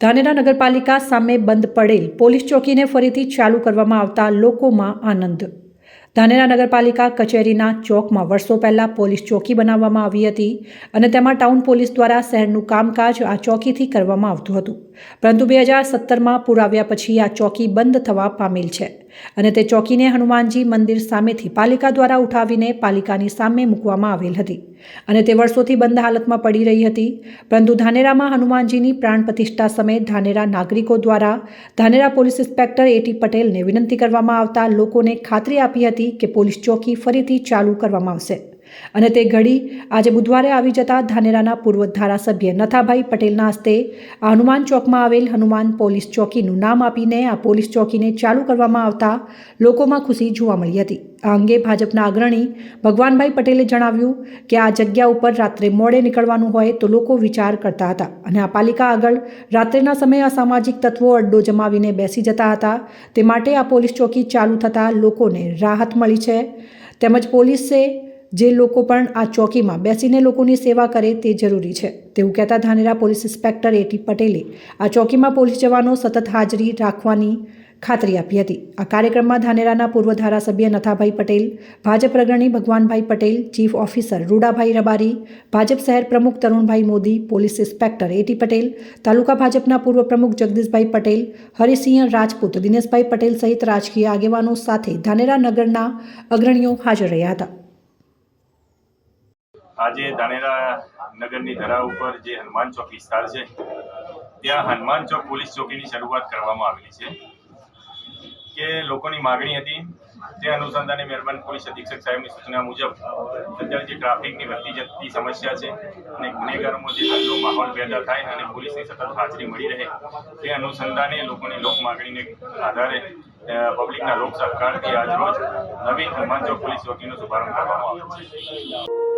ધાનેરા નગરપાલિકા સામે બંધ પડેલ પોલીસ ચોકીને ફરીથી ચાલુ કરવામાં આવતા લોકોમાં આનંદ. ધાનેરા નગરપાલિકા કચેરીના ચોકમાં વર્ષો પહેલાં પોલીસ ચોકી બનાવવામાં આવી હતી અને તેમાં ટાઉન પોલીસ દ્વારા શહેરનું કામકાજ આ ચોકીથી કરવામાં આવતું હતું. પરંતુ બે હજાર સત્તરમાં પૂર આવ્યા પછી આ ચોકી બંધ થવા પામેલ છે અને તે ચોકીને હનુમાનજી મંદિર સામેથી પાલિકા દ્વારા ઉઠાવીને પાલિકાની સામે મૂકવામાં આવેલ હતી અને તે વર્ષોથી બંધ હાલતમાં પડી રહી હતી. પરંતુ ધાનેરામાં હનુમાનજીની પ્રાણ પ્રતિષ્ઠા સમયે ધાનેરા નાગરિકો દ્વારા ધાનેરા પોલીસ ઇન્સ્પેક્ટર એટી પટેલને વિનંતી કરવામાં આવતા લોકોને ખાતરી આપી હતી કે પોલીસ ચોકી ફરીથી ચાલુ કરવામાં આવશે. અને તે ઘડી આજે બુધવારે આવી જતા ધાનેરાના પૂર્વ ધારાસભ્ય નથાભાઈ પટેલના હસ્તે આ હનુમાન ચોકમાં આવેલ હનુમાન પોલીસ ચોકીનું નામ આપીને આ પોલીસ ચોકીને ચાલુ કરવામાં આવતા લોકોમાં ખુશી જોવા મળી હતી. આ અંગે ભાજપના અગ્રણી ભગવાનભાઈ પટેલે જણાવ્યું કે આ જગ્યા ઉપર રાત્રે મોડે નીકળવાનું હોય તો લોકો વિચાર કરતા હતા અને આ પાલિકા આગળ રાત્રિના સમયે અસામાજિક તત્વો અડ્ડો જમાવીને બેસી જતા હતા. તે માટે આ પોલીસ ચોકી ચાલુ થતાં લોકોને રાહત મળી છે. તેમજ પોલીસે જે લોકો પણ આ ચોકીમાં બેસીને લોકોની સેવા કરે તે જરૂરી છે. તેવું કહેતા ધાનેરા પોલીસ ઇન્સ્પેક્ટર એટી પટેલે આ ચોકીમાં પોલીસ જવાનો સતત હાજરી રાખવાની ખાતરી આપી હતી. આ કાર્યક્રમમાં ધાનેરાના પૂર્વ ધારાસભ્ય નથાભાઈ પટેલ, ભાજપ અગ્રણી ભગવાનભાઈ પટેલ, ચીફ ઓફિસર રૂડાભાઈ રબારી, ભાજપ શહેર પ્રમુખ Tarunbhai Modi, police inspector A T Patel, taluka ભાજપના પૂર્વ પ્રમુખ જગદીશભાઈ પટેલ, હરિસિંહ રાજપૂત, દિનેશભાઈ પટેલ સહિત રાજકીય આગેવાનો સાથે ધાનેરા નગરના અગ્રણીઓ હાજર રહ્યા હતા. આજે ધાનેરા નગરની ધરા ઉપર જે હનુમાન ચોક વિસ્તાર છે, ત્યાં હનુમાન ચોક પોલીસ ચોકીની શરૂઆત કરવામાં આવેલી છે. કે લોકોની માગણી હતી, તે અનુસંધાને મહેરબાન પોલીસ અધિક્ષક સાહેબની સૂચના મુજબ, અત્યારે જે ટ્રાફિકની વધતી જતી સમસ્યા છે અને ગુનેગારોમાં જે ઠંડો માહોલ પેદા થાય અને પોલીસની સતત હાજરી મળી રહે, તે અનુસંધાને લોકોની લોક માગણીને આધારે પબ્લિકના લોક સહકારથી આજરોજ નવીન હનુમાન ચોક પોલીસ ચોકીનો શુભારંભ કરવામાં આવ્યો છે.